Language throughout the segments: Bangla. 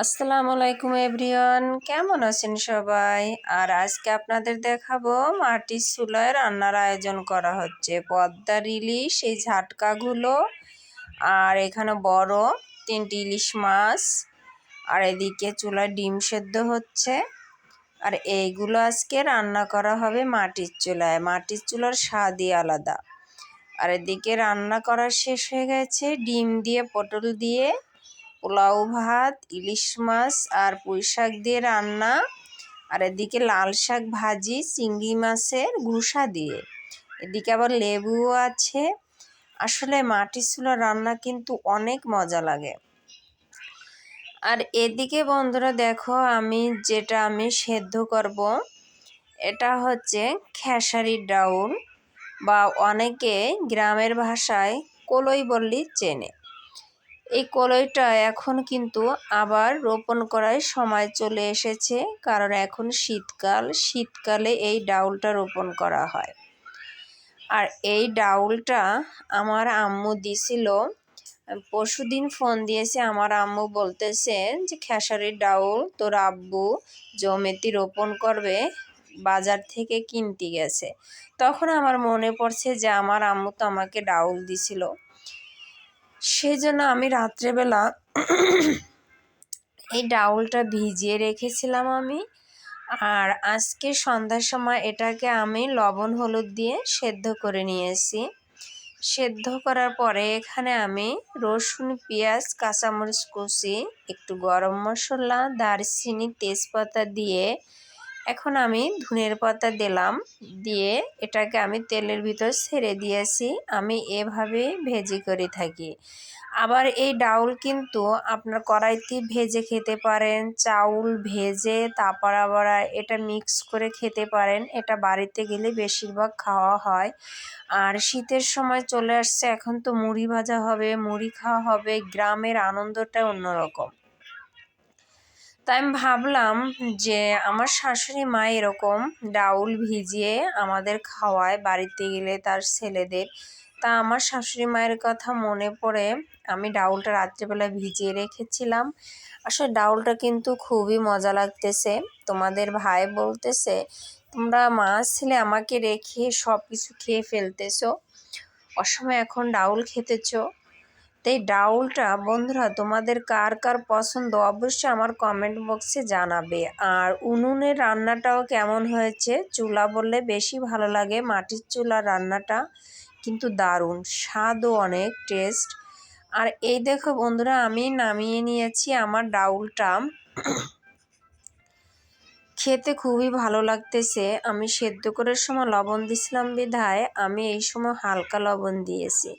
আসসালামু আলাইকুম এভরিওয়ান, কেমন আছেন সবাই? আর আজকে আপনাদের দেখাবো মাটির চুলায় রান্নার আয়োজন করা হচ্ছে। পদ্মার ইলিশ এই ঝাটকাগুলো, আর এখানে বড় তিনটি ইলিশ মাছ, আর এদিকে চুলায় ডিম সেদ্ধ হচ্ছে। আর এইগুলো আজকে রান্না করা হবে মাটির চুলায়। মাটির চুলার স্বাদই আলাদা। আর এদিকে রান্না করা শেষ হয়ে গেছে। ডিম দিয়ে, পটল দিয়ে পোলাও ভাত, ইলিশ মাছ আর পুঁই শাক দিয়ে রান্না। আর এদিকে লাল শাক ভাজি, চিংড়ি মাছের ঘুষা দিয়ে। এদিকে আবার লেবুও আছে। আসলে মাটির চুলা রান্না কিন্তু অনেক মজা লাগে। আর এদিকে বন্ধুরা দেখো, আমি যেটা আমি সেদ্ধ করব, এটা হচ্ছে খেসারি ডাউল বা অনেকে গ্রামের ভাষায় কলই বললি চেনে। এই কলইটা এখন কিন্তু আবার রোপণ করার সময় চলে এসেছে, কারণ এখন শীতকাল, শীতকালে এই ডাউলটা রোপণ করা হয়। আর এই ডাউলটা আমার আম্মু দিছিল, পরশুদিন ফোন দিয়েছে, আমার আম্মু বলতেছে যে খেসারির ডাউল তোর আব্বু জমিতে রোপণ করবে, বাজার থেকে কিনতে গেছে। তখন আমার মনে পড়ছে যে, আমার আম্মু তো আমাকে ডাউল দিছিল। সেই জন্য আমি রাত্রেবেলা এই ডাউলটা ভিজিয়ে রেখেছিলাম আমি। আর আজকে সন্ধ্যার সময় এটাকে আমি লবণ, হলুদ দিয়ে সেদ্ধ করে নিয়েছি। সেদ্ধ করার পরে এখানে আমি রসুন, পেঁয়াজ, কাঁচামরিচ কুচি, একটু গরম মশলা, দারচিনি, তেজপাতা দিয়ে এখন আমি ধনের পাতা দিলাম, দিয়ে এটাকে আমি তেলের ভিতর ছেড়ে দিয়েছি। আমি এভাবে ভেজে করে থাকি। আবার এই ডাউল কিন্তু আপনার কড়াইতে ভেজে খেতে পারেন, চাউল ভেজে তারপর আবার এটা মিক্স করে খেতে পারেন। এটা বাড়িতে গেলে বেশিরভাগ খাওয়া হয়। আর শীতের সময় চলে আসছে, এখন তো মুড়ি ভাজা হবে, মুড়ি খাওয়া হবে, গ্রামের আনন্দটা অন্যরকম। তাই আমি ভাবলাম যে আমার শাশুড়ি মা এরকম ডাউল ভিজিয়ে আমাদের খাওয়ায় বাড়িতে গেলে তার ছেলেদের, তা আমার শাশুড়ি মায়ের কথা মনে পড়ে আমি ডাউলটা রাত্রিবেলা ভিজিয়ে রেখেছিলাম। আসলে ডাউলটা কিন্তু খুবই মজা লাগতেছে, তোমাদের ভাই বলতেছে, তোমরা মাছ ছেলে আমাকে রেখে সব কিছু খেয়ে ফেলতেছো, অসময় এখন ডাউল খেতেছো। তাই ডাউলটা, বন্ধুরা, তোমাদের কার কার পছন্দ অবশ্যই আমার কমেন্ট বক্সে জানাবে। আর উনুনের রান্নাটাও কেমন হয়েছে? চুলা বললে বেশি ভালো লাগে, মাটির চুলা রান্নাটা কিন্তু দারুণ, স্বাদও অনেক টেস্ট আর এই দেখো বন্ধুরা, আমি নামিয়ে নিয়েছি আমার ডাউলটা। খেতে খুবই ভালো লাগতেছে। আমি সেদ্ধ করার সময় লবণ দিছিলাম বিধায়, আমি এই সময় হালকা লবণ দিয়েছি।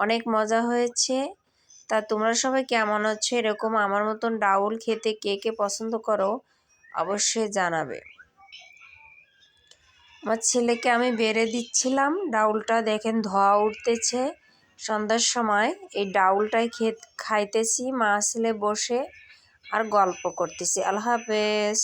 অনেক মজা হয়েছে। তা তোমরা সবাই কেমন আছো? এরকম আমার মতন ডাউল খেতে কে কে পছন্দ করো অবশ্যই জানাবে। আমার ছেলেকে আমি বেড়ে দিচ্ছিলাম। ডাউলটা দেখেন ধোয়া উঠতেছে। সন্ধ্যার সময় এই ডাউলটাই খেত, খাইতেছি। মা ছেলে বসে আর গল্প করতেছি। আল্লাহ হাফেজ।